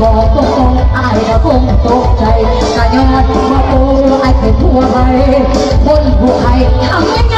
บอกตรงๆอายก็คงตกใจกะยอดว่าโตไอ้เป็นทั่วไปคนผู้ใครทำยัง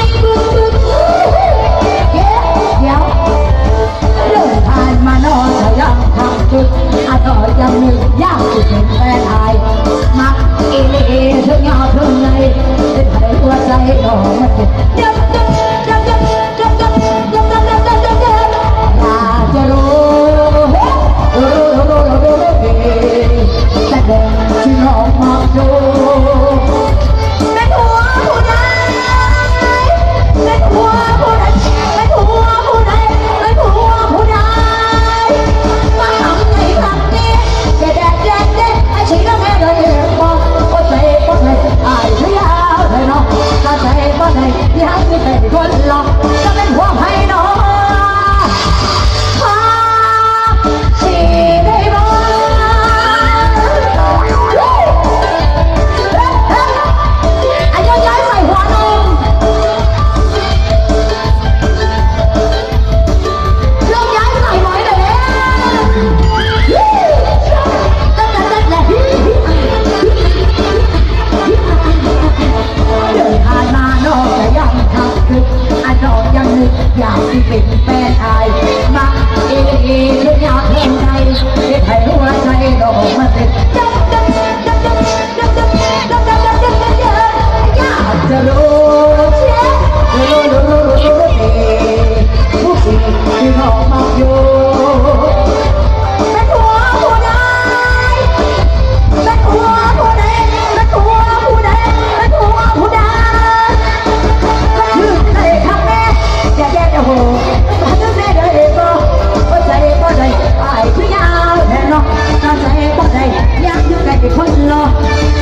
You.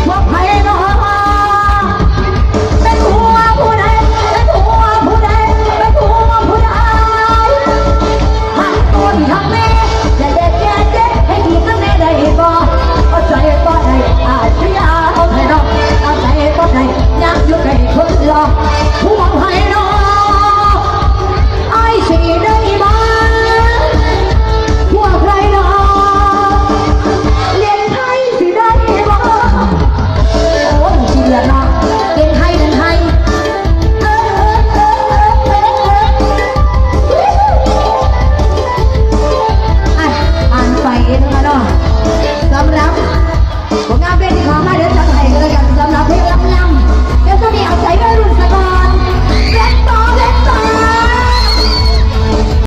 What